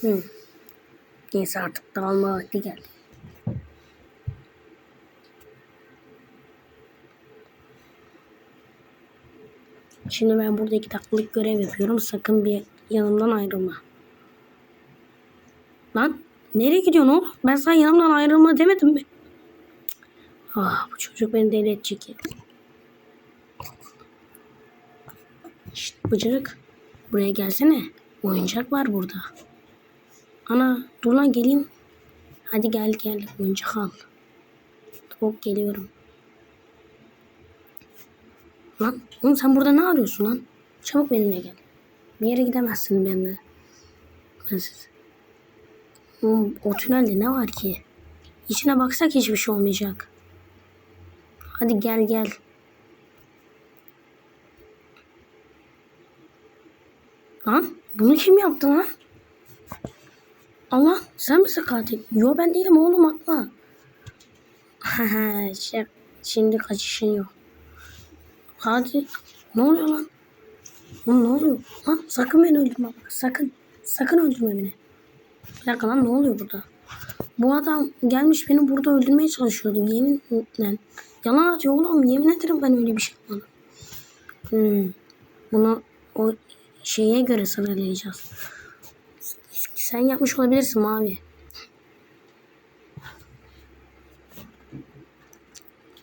Hı. Neyse artık dağılma vakti geldi. Şimdi ben burada iki dakikalık görev yapıyorum. Sakın bir yanımdan ayrılma. Lan nereye gidiyorsun oğlum? Ben sana yanımdan ayrılma demedim mi? Ah bu çocuk beni deli edecek ya. Şşt bıcırık. Buraya gelsene. Oyuncak var burada. Ana dur lan geleyim. Hadi gel gel oyuncak al. Tamam geliyorum. Lan oğlum sen burada ne arıyorsun lan? Çabuk benimle gel. Bir yere gidemezsin benimle. Bensiz. Oğlum, o tünelde ne var ki? İçine baksak hiçbir şey olmayacak. Hadi gel gel. Lan bunu kim yaptı lan? Allah sen misin katil? Yo ben değilim oğlum atla. şey, şimdi kaçışın yok. Hadi. Ne oluyor lan? Lan ne oluyor? Lan sakın beni öldürme. Sakın. Sakın öldürme beni. Bir dakika lan ne oluyor burada? Bu adam gelmiş beni burada öldürmeye çalışıyordu. Yeminle. Yalan atıyor oğlum. Yemin ederim ben öyle bir şey yapmadım. Hmm. Bunu o şeye göre sınırlayacağız. Sen yapmış olabilirsin mavi.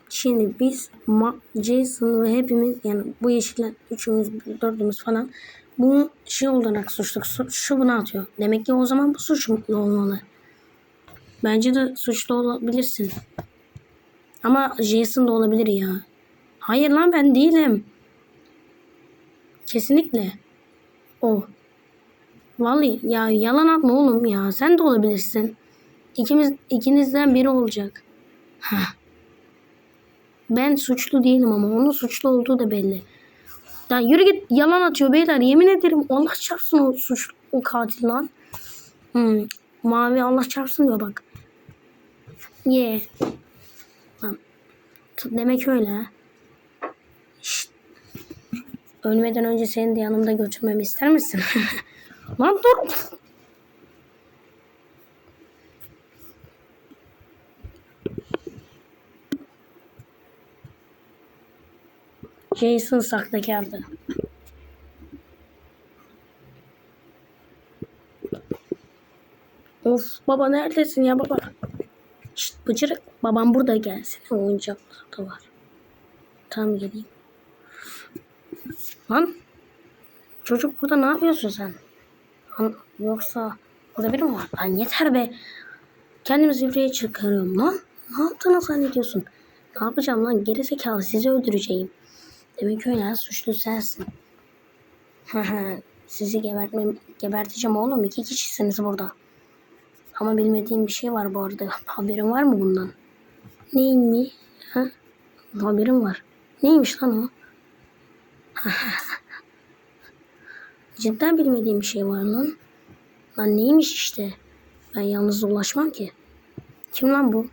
Şimdi biz Ma Jason ve hepimiz yani bu yeşiller üçümüz dördümüz falan bunu şey olarak suçluk suçlu bunu atıyor. Demek ki o zaman bu suçlu olmalı. Bence de suçlu olabilirsin. Ama Jason da olabilir ya. Hayır lan ben değilim. Kesinlikle. O. Vallahi ya yalan atma oğlum ya. Sen de olabilirsin. İkimiz ikinizden biri olacak. Heh. Ben suçlu değilim ama onun suçlu olduğu da belli. Ya yürü git yalan atıyor beyler. Yemin ederim Allah çarpsın o suç o katil lan. Hmm. Mavi Allah çarpsın diyor bak. Ye. Yeah. Demek öyle ha. Şşt. Ölmeden önce seni de yanımda götürmemi ister misin? Lan dur. Jason sahtekardı. Of baba neredesin ya baba? Şşt bıcırık babam burada gelsin. Oyuncaklar da var. Tamam geleyim. Lan çocuk burada ne yapıyorsun sen? Lan, yoksa burada biri mi var? Lan yeter be. Kendimi zirveye çıkarıyorum lan. Ne yaptığını zannediyorsun? Ne yapacağım lan? Gerizekalı sizi öldüreceğim. Demek öyle suçlu sensin. Sizi gebertmem, geberteceğim oğlum. İki kişisiniz burada. Ama bilmediğim bir şey var bu arada. Haberin var mı bundan? Neyin mi? Ha? Haberim var. Neymiş lan o? Cidden bilmediğim bir şey var lan. Lan neymiş işte? Ben yalnız ulaşmam ki. Kim lan bu?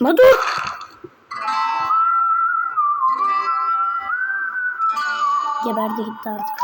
Ma dur! Geberdi gitti artık.